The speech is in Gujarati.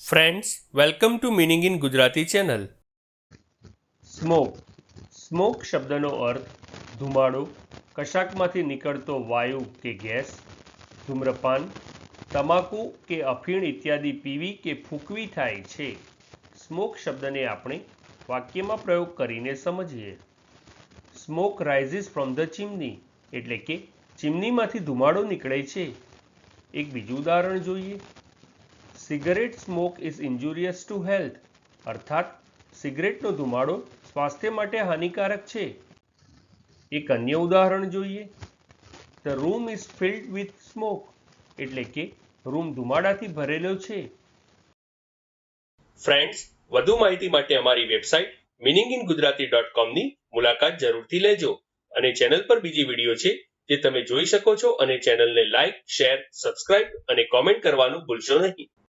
Friends welcome to meaning in Gujarati channel smoke smoke શબ્દનો અર્થ ધુમાડો કશાકમાંથી નીકળતો વાયુ કે ગેસ ધૂમ્રપાન તમાકુ કે અફીણ ઇત્યાદિ પીવી કે ફૂંકવી થાય છે સ્મોક શબ્દને આપણે વાક્યમાં પ્રયોગ કરીને સમજીએ smoke rises from the chimney એટલે કે ચીમનીમાંથી ધુમાડો નીકળે છે એક બીજું ઉદાહરણ જોઈએ cigarette smoke is injurious to health અર્થાત સિગરેટનો ધુમાડો સ્વાસ્થ્ય માટે હાનિકારક છે. એક અન્ય ઉદાહરણ જોઈએ. The room is filled with smoke એટલે કે રૂમ ધુમાડાથી ભરેલો છે. ફ્રેન્ડ્સ વધુ માહિતી માટે અમારી website meaning in Gujarati dot કોમની મુલાકાત જરૂરથી લેજો અને ચેનલ પર બીજી વીડિયો છે જે તમે જોઈ શકો છો અને ચેનલને લાઇક શેર સબસ્ક્રાઇબ અને કોમેન્ટ કરવાનું ભૂલશો નહીં.